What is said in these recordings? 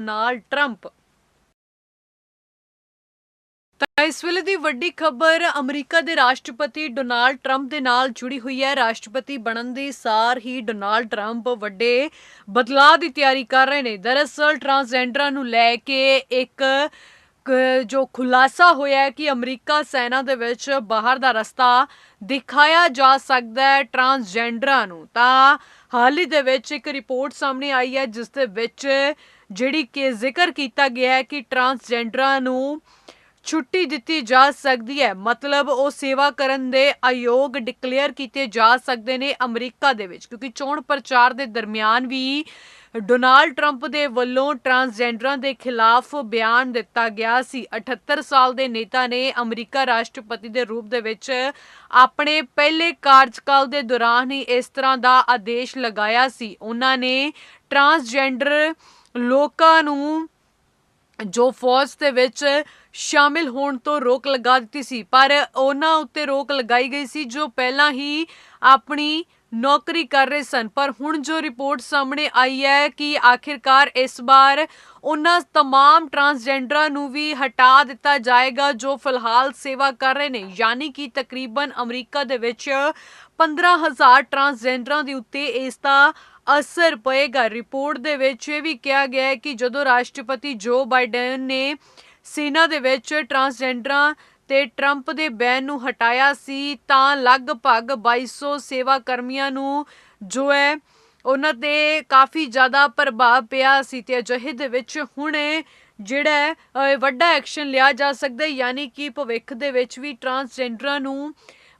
Donald Trump. ਤਾਂ ਇਸ ਵੇਲੇ ਦੀ ਵੱਡੀ ਖਬਰ ਅਮਰੀਕਾ ਦੇ ਰਾਸ਼ਟਰਪਤੀ ਡੋਨਾਲਡ ਟਰੰਪ ਦੇ ਨਾਲ ਜੁੜੀ ਹੋਈ ਹੈ। ਰਾਸ਼ਟਰਪਤੀ ਬਣਨ ਦੀ ਸਾਰ ਹੀ ਡੋਨਾਲਡ ਟਰੰਪ ਵੱਡੇ ਬਦਲਾਅ ਦੀ ਤਿਆਰੀ ਕਰ ਰਹੇ ਨੇ। ਦਰਅਸਲ ਟਰਾਂਸਜੈਂਡਰਾਂ ਨੂੰ ਲੈ ਕੇ ਇੱਕ ਜੋ ਖੁਲਾਸਾ ਹੋਇਆ ਹੈ ਕਿ ਅਮਰੀਕਾ ਸੈਨਾ ਦੇ ਵਿੱਚ ਬਾਹਰ ਦਾ ਰਸਤਾ ਦਿਖਾਇਆ ਜਾ ਸਕਦਾ ਹੈ ਟਰਾਂਸਜੈਂਡਰਾਂ ਨੂੰ, ਤਾਂ ਹਾਲ ਹੀ ਦੇ ਵਿੱਚ ਇੱਕ ਰਿਪੋਰਟ ਸਾਹਮਣੇ ਆਈ ਹੈ, ਜਿਸ ਦੇ ਵਿੱਚ ਜਿਹੜੀ ਕਿ ਜ਼ਿਕਰ ਕੀਤਾ ਗਿਆ ਹੈ ਕਿ ਟਰਾਂਸਜੈਂਡਰਾਂ ਨੂੰ ਛੁੱਟੀ ਦਿੱਤੀ ਜਾ ਸਕਦੀ ਹੈ। ਮਤਲਬ ਉਹ ਸੇਵਾ ਕਰਨ ਦੇ ਆਯੋਗ ਡਿਕਲੇਅਰ ਕੀਤੇ ਜਾ ਸਕਦੇ ਨੇ ਅਮਰੀਕਾ ਦੇ ਵਿੱਚ, ਕਿਉਂਕਿ ਚੋਣ ਪ੍ਰਚਾਰ ਦੇ ਦਰਮਿਆਨ ਵੀ ਡੋਨਾਲਡ ਟਰੰਪ ਦੇ ਵੱਲੋਂ ਟਰਾਂਸਜੈਂਡਰਾਂ ਦੇ ਖਿਲਾਫ ਬਿਆਨ ਦਿੱਤਾ ਗਿਆ ਸੀ। 78 ਸਾਲ ਦੇ ਨੇਤਾ ਨੇ ਅਮਰੀਕਾ ਰਾਸ਼ਟਰਪਤੀ ਦੇ ਰੂਪ ਦੇ ਵਿੱਚ ਆਪਣੇ ਪਹਿਲੇ ਕਾਰਜਕਾਲ ਦੇ ਦੌਰਾਨ ਹੀ ਇਸ ਤਰ੍ਹਾਂ ਦਾ ਆਦੇਸ਼ ਲਗਾਇਆ ਸੀ। ਉਹਨਾਂ ਨੇ ਟਰਾਂਸਜੈਂਡਰ ਲੋਕਾਂ ਨੂੰ ਜੋ ਫੌਜ ਦੇ ਵਿੱਚ ਸ਼ਾਮਿਲ ਹੋਣ ਤੋਂ ਰੋਕ ਲਗਾ ਦਿੱਤੀ ਸੀ ਪਰ ਉਹਨਾਂ ਉੱਤੇ ਰੋਕ ਲਗਾਈ ਗਈ ਸੀ ਜੋ ਪਹਿਲਾਂ ਹੀ ਆਪਣੀ ਨੌਕਰੀ ਕਰ ਰਹੇ ਸਨ ਪਰ ਹੁਣ ਜੋ ਰਿਪੋਰਟ ਸਾਹਮਣੇ ਆਈ ਹੈ ਕਿ ਆਖਿਰਕਾਰ ਇਸ ਵਾਰ ਉਹਨਾਂ तमाम ਟਰਾਂਸਜੈਂਡਰਾਂ ਨੂੰ ਵੀ ਹਟਾ ਦਿੱਤਾ ਜਾਏਗਾ ਜੋ ਫਿਲਹਾਲ ਸੇਵਾ ਕਰ ਰਹੇ ਨੇ ਯਾਨੀ ਕਿ ਤਕਰੀਬਨ ਅਮਰੀਕਾ ਦੇ ਵਿੱਚ 15000 ਟਰਾਂਸਜੈਂਡਰਾਂ ਦੇ ਉੱਤੇ ਇਸ ਦਾ ਅਸਰ ਪਏਗਾ। ਰਿਪੋਰਟ ਦੇ ਵਿੱਚ ਇਹ ਵੀ ਕਿਹਾ ਗਿਆ ਹੈ ਕਿ ਜਦੋਂ ਰਾਸ਼ਟਰਪਤੀ ਜੋ ਬਾਈਡਨ ਨੇ ਸੈਨਾ ਦੇ ਵਿੱਚ ਟਰਾਂਸਜੈਂਡਰਾਂ ਤੇ ਟਰੰਪ ਦੇ ਬੈਨ ਨੂੰ ਹਟਾਇਆ ਸੀ, ਤਾਂ ਲਗਭਗ 2200 ਸੇਵਾ ਕਰਮੀਆਂ ਨੂੰ ਜੋ ਹੈ, ਉਹਨਾਂ ਤੇ ਕਾਫੀ ਜ਼ਿਆਦਾ ਪ੍ਰਭਾਵ ਪਿਆ ਸੀ ਤੇ ਅਜਿਹੇ ਦੇ ਵਿੱਚ ਹੁਣ ਜਿਹੜਾ ਵੱਡਾ ਐਕਸ਼ਨ ਲਿਆ ਜਾ ਸਕਦਾ ਯਾਨੀ ਕਿ ਭਵਿੱਖ ਦੇ ਵਿੱਚ ਵੀ ਟਰਾਂਸਜੈਂਡਰਾਂ ਨੂੰ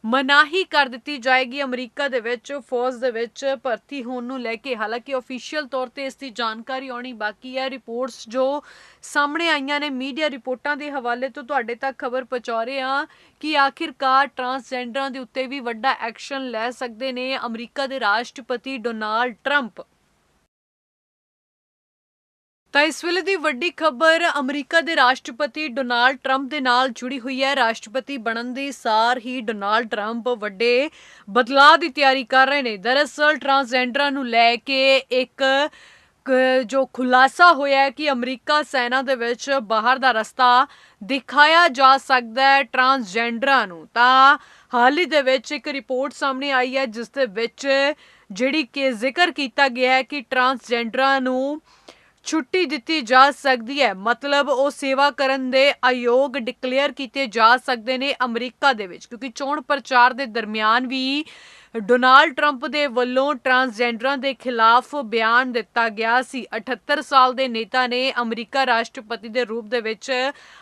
ਮਨਾਹੀ ਕਰ ਦਿੱਤੀ ਜਾਏਗੀ। ਅਮਰੀਕਾ ਦੇ ਵਿੱਚ, ਫੌਜ ਦੇ ਵਿੱਚ ਭਰਤੀ ਹੋਣ ਨੂੰ ਲੈ ਕੇ ਹਾਲਾਂਕਿ ਅਫੀਸ਼ੀਅਲ ਤੌਰ ਤੇ ਇਸ ਦੀ ਜਾਣਕਾਰੀ ਆਉਣੀ ਬਾਕੀ ਹੈ। ਰਿਪੋਰਟਸ ਜੋ ਸਾਹਮਣੇ ਆਈਆਂ ਨੇ, ਮੀਡੀਆ ਰਿਪੋਰਟਾਂ ਦੇ ਹਵਾਲੇ ਤੋਂ ਤੁਹਾਡੇ ਤੱਕ ਖਬਰ ਪਹੁੰਚਾ ਰਹੇ ਹਾਂ ਕਿ ਆਖਿਰਕਾਰ ਟਰਾਂਸਜੈਂਡਰਾਂ ਦੇ ਉੱਤੇ ਵੀ ਵੱਡਾ ਐਕਸ਼ਨ ਲੈ ਸਕਦੇ ਨੇ ਅਮਰੀਕਾ ਦੇ ਰਾਸ਼ਟਰਪਤੀ ਡੋਨਾਲਡ ਟਰੰਪ। ਤਾਂ ਇਸ ਵੇਲੇ ਦੀ ਵੱਡੀ ਖਬਰ ਅਮਰੀਕਾ ਦੇ ਰਾਸ਼ਟਰਪਤੀ ਡੋਨਾਲਡ ਟਰੰਪ ਦੇ ਨਾਲ ਜੁੜੀ ਹੋਈ ਹੈ। ਰਾਸ਼ਟਰਪਤੀ ਬਣਨ ਦੀ ਸਾਰ ਹੀ ਡੋਨਾਲਡ ਟਰੰਪ ਵੱਡੇ ਬਦਲਾਅ ਦੀ ਤਿਆਰੀ ਕਰ ਰਹੇ ਨੇ। ਦਰਅਸਲ ਟਰਾਂਸਜੈਂਡਰਾਂ ਨੂੰ ਲੈ ਕੇ ਇੱਕ ਜੋ ਖੁਲਾਸਾ ਹੋਇਆ ਹੈ ਕਿ ਅਮਰੀਕਾ ਸੈਨਾ ਦੇ ਵਿੱਚ ਬਾਹਰ ਦਾ ਰਸਤਾ ਦਿਖਾਇਆ ਜਾ ਸਕਦਾ ਹੈ ਟਰਾਂਸਜੈਂਡਰਾਂ ਨੂੰ। ਤਾਂ ਹਾਲ ਹੀ ਦੇ ਵਿੱਚ ਇੱਕ ਰਿਪੋਰਟ ਸਾਹਮਣੇ ਆਈ ਹੈ, ਜਿਸ ਦੇ ਵਿੱਚ ਜਿਹੜੀ ਕਿ ਜ਼ਿਕਰ ਕੀਤਾ ਗਿਆ ਹੈ ਕਿ ਟਰਾਂਸਜੈਂਡਰਾਂ ਨੂੰ ਛੁੱਟੀ ਦਿੱਤੀ ਜਾ ਸਕਦੀ ਹੈ। ਮਤਲਬ ਉਹ ਸੇਵਾ ਕਰਨ ਦੇ ਆਯੋਗ ਡਿਕਲੇਅਰ ਕੀਤੇ ਜਾ ਸਕਦੇ ਨੇ ਅਮਰੀਕਾ ਦੇ ਵਿੱਚ, ਕਿਉਂਕਿ ਚੋਣ ਪ੍ਰਚਾਰ ਦੇ ਦਰਮਿਆਨ ਵੀ ਡੋਨਾਲਡ ਟਰੰਪ ਦੇ ਵੱਲੋਂ ਟਰਾਂਸਜੈਂਡਰਾਂ ਦੇ ਖਿਲਾਫ ਬਿਆਨ ਦਿੱਤਾ ਗਿਆ ਸੀ। 78 ਸਾਲ ਦੇ ਨੇਤਾ ਨੇ ਅਮਰੀਕਾ ਰਾਸ਼ਟਰਪਤੀ ਦੇ ਰੂਪ ਦੇ ਵਿੱਚ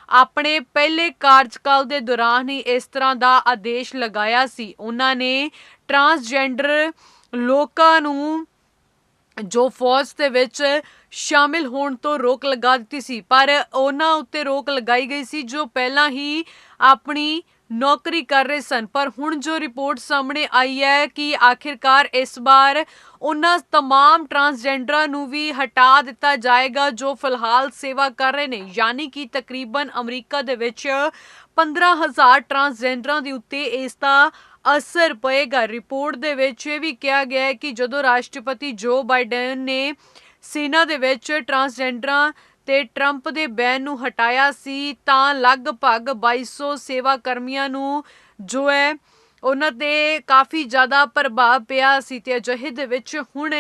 ਆਪਣੇ ਪਹਿਲੇ ਕਾਰਜਕਾਲ ਦੇ ਦੌਰਾਨ ਹੀ ਇਸ ਤਰ੍ਹਾਂ ਦਾ ਆਦੇਸ਼ ਲਗਾਇਆ ਸੀ। ਉਹਨਾਂ ਨੇ ਟਰਾਂਸਜੈਂਡਰ ਲੋਕਾਂ ਨੂੰ ਜੋ ਫੌਜ ਦੇ ਵਿੱਚ ਸ਼ਾਮਿਲ ਹੋਣ ਤੋਂ ਰੋਕ ਲਗਾ ਦਿੱਤੀ ਸੀ ਪਰ ਉਹਨਾਂ ਉੱਤੇ ਰੋਕ ਲਗਾਈ ਗਈ ਸੀ ਜੋ ਪਹਿਲਾਂ ਹੀ ਆਪਣੀ ਨੌਕਰੀ ਕਰ ਰਹੇ ਸਨ ਪਰ ਹੁਣ ਜੋ ਰਿਪੋਰਟ ਸਾਹਮਣੇ ਆਈ ਹੈ ਕਿ ਆਖਿਰਕਾਰ ਇਸ ਵਾਰ ਉਹਨਾਂ तमाम ਟਰਾਂਸਜੈਂਡਰਾਂ ਨੂੰ ਵੀ ਹਟਾ ਦਿੱਤਾ ਜਾਏਗਾ ਜੋ ਫਿਲਹਾਲ ਸੇਵਾ ਕਰ ਰਹੇ ਨੇ ਯਾਨੀ ਕਿ ਤਕਰੀਬਨ ਅਮਰੀਕਾ ਦੇ ਵਿੱਚ 15000 ਟਰਾਂਸਜੈਂਡਰਾਂ ਦੇ ਉੱਤੇ ਇਸ ਦਾ ਅਸਰ ਪਏਗਾ ਰਿਪੋਰਟ ਦੇ ਵਿੱਚ ਇਹ ਵੀ ਕਿਹਾ ਗਿਆ ਹੈ ਕਿ ਜਦੋਂ ਰਾਸ਼ਟਰਪਤੀ ਜੋ ਬਾਈਡਨ ਨੇ ਸੈਨਾ ਦੇ ਵਿੱਚ ਟਰਾਂਸਜੈਂਡਰਾਂ ਤੇ ਟਰੰਪ ਦੇ ਬੈਨ ਨੂੰ ਹਟਾਇਆ ਸੀ, ਤਾਂ ਲਗਭਗ 2200 ਸੇਵਾ ਕਰਮੀਆਂ ਨੂੰ ਜੋ ਹੈ, ਉਹਨਾਂ ਤੇ ਕਾਫੀ ਜ਼ਿਆਦਾ ਪ੍ਰਭਾਵ ਪਿਆ ਸੀ ਤੇ ਅਜਿਹੇ ਦੇ ਵਿੱਚ ਹੁਣ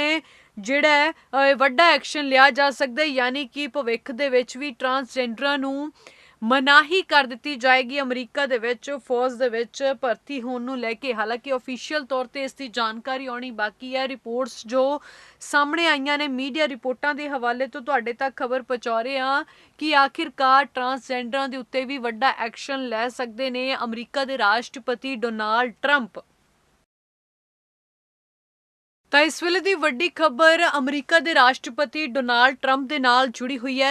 ਜਿਹੜਾ ਵੱਡਾ ਐਕਸ਼ਨ ਲਿਆ ਜਾ ਸਕਦਾ ਯਾਨੀ ਕਿ ਭਵਿੱਖ ਦੇ ਵਿੱਚ ਵੀ ਟਰਾਂਸਜੈਂਡਰਾਂ ਨੂੰ ਮਨਾਹੀ ਕਰ ਦਿੱਤੀ ਜਾਏਗੀ। ਅਮਰੀਕਾ ਦੇ ਵਿੱਚ, ਫੌਜ ਦੇ ਵਿੱਚ ਭਰਤੀ ਹੋਣ ਨੂੰ ਲੈ ਕੇ ਹਾਲਾਂਕਿ ਅਫੀਸ਼ੀਅਲ ਤੌਰ ਤੇ ਇਸ ਦੀ ਜਾਣਕਾਰੀ ਆਉਣੀ ਬਾਕੀ ਹੈ। ਰਿਪੋਰਟਸ ਜੋ ਸਾਹਮਣੇ ਆਈਆਂ ਨੇ, ਮੀਡੀਆ ਰਿਪੋਰਟਾਂ ਦੇ ਹਵਾਲੇ ਤੋਂ ਤੁਹਾਡੇ ਤੱਕ ਖਬਰ ਪਹੁੰਚਾ ਰਹੇ ਹਾਂ ਕਿ ਆਖਿਰਕਾਰ ਟਰਾਂਸਜੈਂਡਰਾਂ ਦੇ ਉੱਤੇ ਵੀ ਵੱਡਾ ਐਕਸ਼ਨ ਲੈ ਸਕਦੇ ਨੇ ਅਮਰੀਕਾ ਦੇ ਰਾਸ਼ਟਰਪਤੀ ਡੋਨਾਲਡ ਟਰੰਪ। ਤਾਂ ਇਸ ਵੇਲੇ ਦੀ ਵੱਡੀ ਖਬਰ ਅਮਰੀਕਾ ਦੇ ਰਾਸ਼ਟਰਪਤੀ ਡੋਨਾਲਡ ਟਰੰਪ ਦੇ ਨਾਲ ਜੁੜੀ ਹੋਈ ਹੈ।